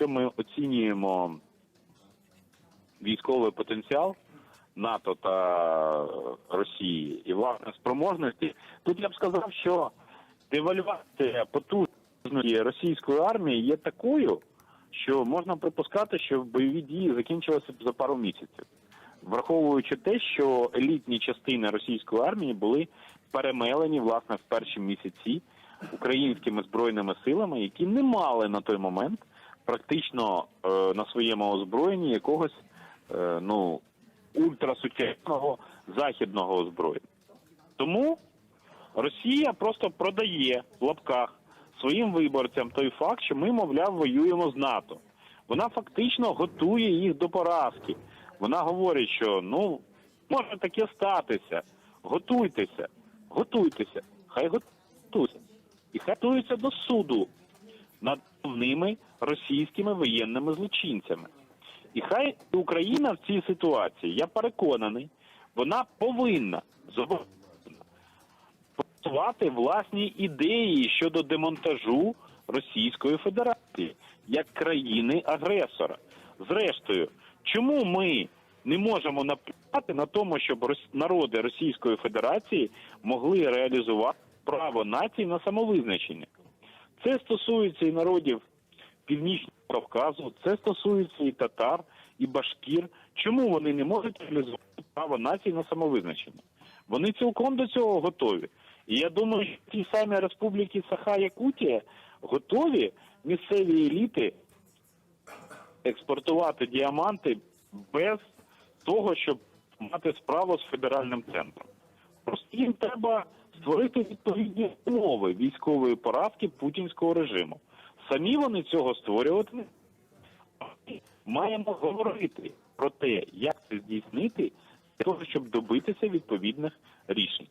якщо ми оцінюємо військовий потенціал НАТО та Росії і власне спроможності, тут я б сказав, що девальвація потужної російської армії є такою, що можна припускати, що бойові дії закінчилися б за пару місяців, враховуючи те, що елітні частини російської армії були перемелені власне в перші місяці українськими збройними силами, які не мали на той момент практично е, на своєму озброєнні якогось е, ну ультрасучасного західного озброєння. Тому Росія просто продає в лапках своїм виборцям той факт, що ми, мовляв, воюємо з НАТО. Вона фактично готує їх до поразки. Вона говорить, що ну може таке статися. Готуйтеся, готуйтеся, хай готуються. І хай готуються до суду над головними російськими воєнними злочинцями. І хай Україна в цій ситуації, я переконаний, вона повинна просувати власні ідеї щодо демонтажу Російської Федерації як країни-агресора. Зрештою, чому ми не можемо наплювати на тому, щоб народи Російської Федерації могли реалізувати право націй на самовизначення? Це стосується і народів Північного Кавказу, це стосується і татар, і башкір. Чому вони не можуть реалізувати право націй на самовизначення? Вони цілком до цього готові. І я думаю, що ті самі республіки Саха Якутія готові місцеві еліти експортувати діаманти без того, щоб мати справу з федеральним центром. Просто їм треба створити відповідні умови військової поразки путінського режиму. Самі вони цього створювати не маємо говорити про те, як це здійснити, для того, щоб добитися відповідних рішень.